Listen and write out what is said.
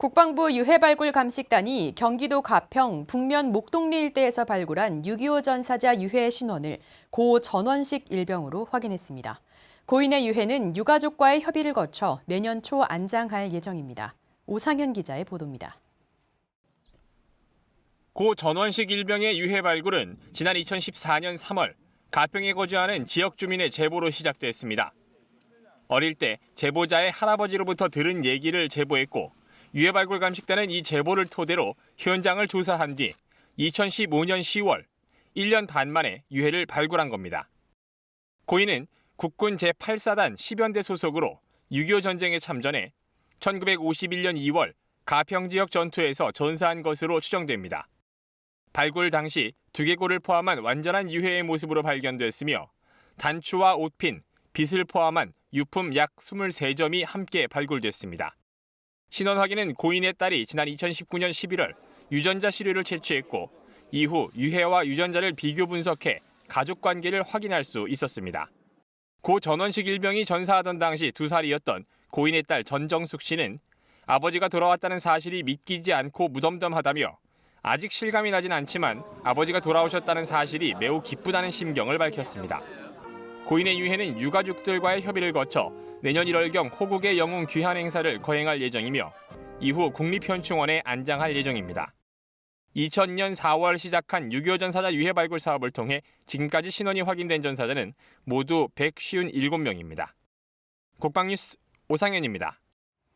국방부 유해발굴 감식단이 경기도 가평 북면 목동리 일대에서 발굴한 6.25 전사자 유해 신원을 고 전원식 일병으로 확인했습니다. 고인의 유해는 유가족과의 협의를 거쳐 내년 초 안장할 예정입니다. 오상현 기자의 보도입니다. 고 전원식 일병의 유해 발굴은 지난 2014년 3월 가평에 거주하는 지역 주민의 제보로 시작됐습니다. 어릴 때 제보자의 할아버지로부터 들은 얘기를 제보했고 유해 발굴 감식단은 이 제보를 토대로 현장을 조사한 뒤 2015년 10월 1년 반 만에 유해를 발굴한 겁니다. 고인은 국군 제8사단 10연대 소속으로 6.25 전쟁에 참전해 1951년 2월 가평 지역 전투에서 전사한 것으로 추정됩니다. 발굴 당시 두개골을 포함한 완전한 유해의 모습으로 발견됐으며 단추와 옷핀, 빗을 포함한 유품 약 23점이 함께 발굴됐습니다. 신원 확인은 고인의 딸이 지난 2019년 11월 유전자 시료를 채취했고 이후 유해와 유전자를 비교 분석해 가족 관계를 확인할 수 있었습니다. 고 전원식 일병이 전사하던 당시 두 살이었던 고인의 딸 전정숙 씨는 아버지가 돌아왔다는 사실이 믿기지 않고 무덤덤하다며 아직 실감이 나진 않지만 아버지가 돌아오셨다는 사실이 매우 기쁘다는 심경을 밝혔습니다. 고인의 유해는 유가족들과의 협의를 거쳐 내년 1월경 호국의 영웅 귀환 행사를 거행할 예정이며 이후 국립현충원에 안장할 예정입니다. 2000년 4월 시작한 6.25 전사자 유해 발굴 사업을 통해 지금까지 신원이 확인된 전사자는 모두 157명입니다. 국방뉴스 오상현입니다.